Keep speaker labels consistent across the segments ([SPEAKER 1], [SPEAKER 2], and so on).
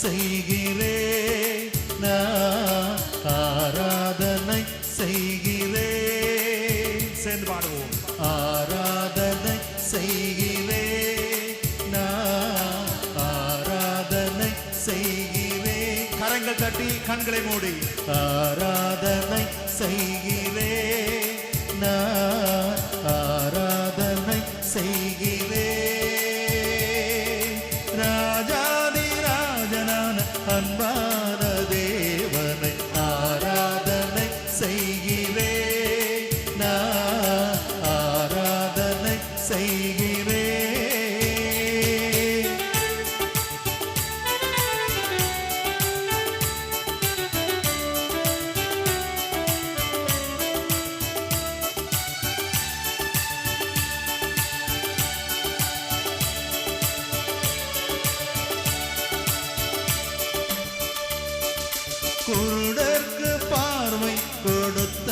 [SPEAKER 1] செய்கிறேன் நான் ஆராதனை செய்கிறே.
[SPEAKER 2] சேர்ந்து பாடுவோம்.
[SPEAKER 1] ஆராதனை செய்கிறே. நான் ஆராதனை செய்கிறே.
[SPEAKER 2] கரங்கள் தட்டி கண்களை மூடி.
[SPEAKER 1] ஆராதனை செய்கிறே. நான் குருடர்க்கு பார்வை கொடுத்த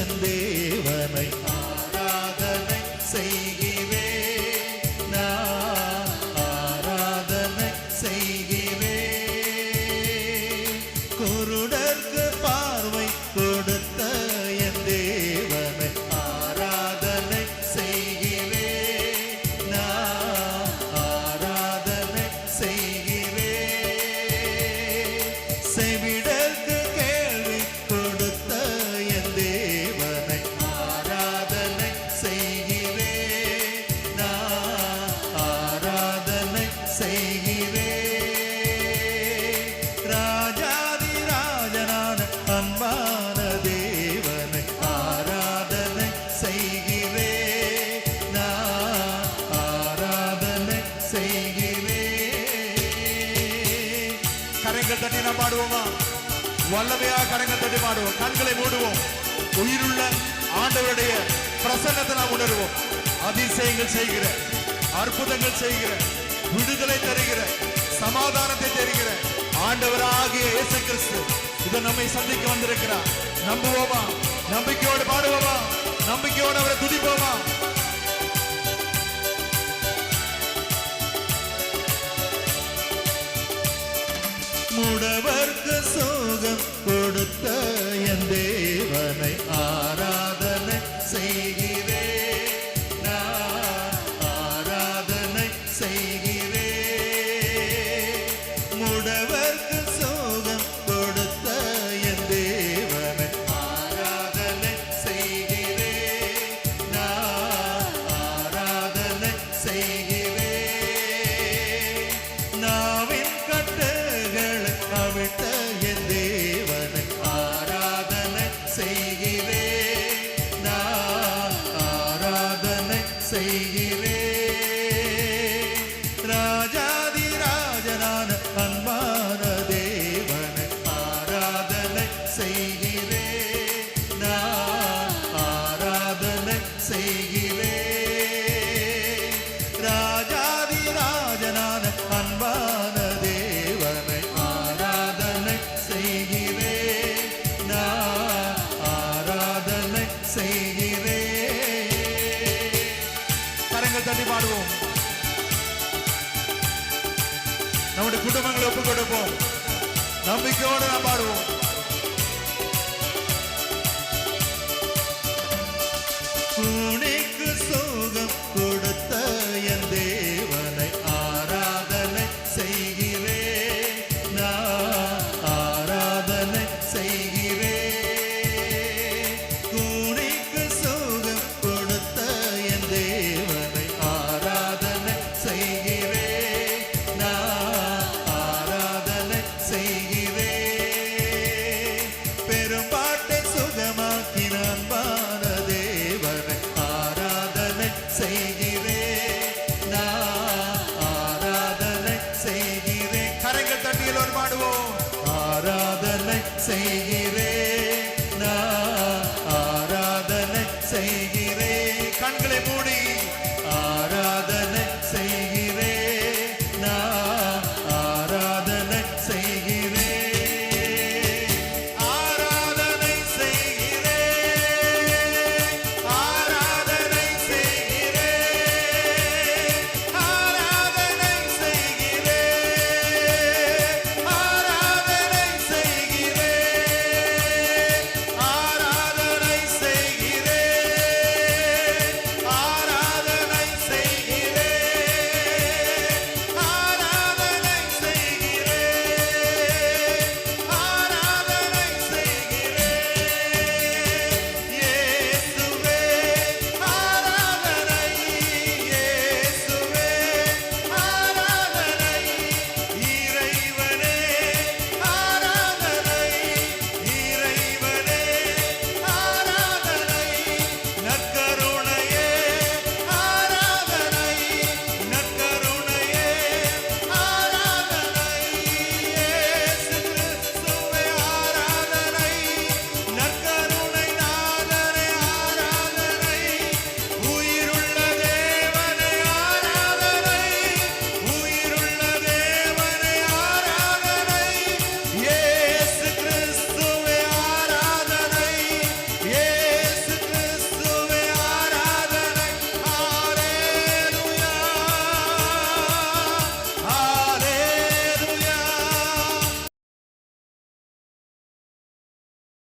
[SPEAKER 1] என் தேவனை ஆராதனை செய்கிறே. நான் ஆராதனை
[SPEAKER 2] செய்கிறே. குரு வல்லமையா கரங்கள் தட்டி பாடுவோம் கண்களை மூடுவோம். உயிருள்ள ஆண்டவருடைய பிரசன்னத்தை நாம் உணர்வோம். அதிசயங்கள் செய்கிற அற்புதங்கள் செய்கிற விடுதலை தருகிற சமாதானத்தை தருகிற ஆண்டவராகிய இயேசு கிறிஸ்து இதை நம்மை சந்திக்க வந்திருக்கிறார். நம்புவோமா? நம்பிக்கையோடு பாடுவோமா? நம்பிக்கையோடு அவரை துதிப்போமா?
[SPEAKER 1] முடவர்க்கு சோகம் கொடுத்த என் தேவனை ஆரா செய்கிறே ராஜாதி ராஜனான அன்பான தேவன ஆராதனை செய்கிறே நான் ஆராதனை செய்கிறேன்.
[SPEAKER 2] பாடுவோம். நம்முடைய குடும்பங்களை ஒப்புக் கொடுப்போம் நம்பிக்கையோடு நாம் பாடுவோம்.
[SPEAKER 1] கண்களை மூடி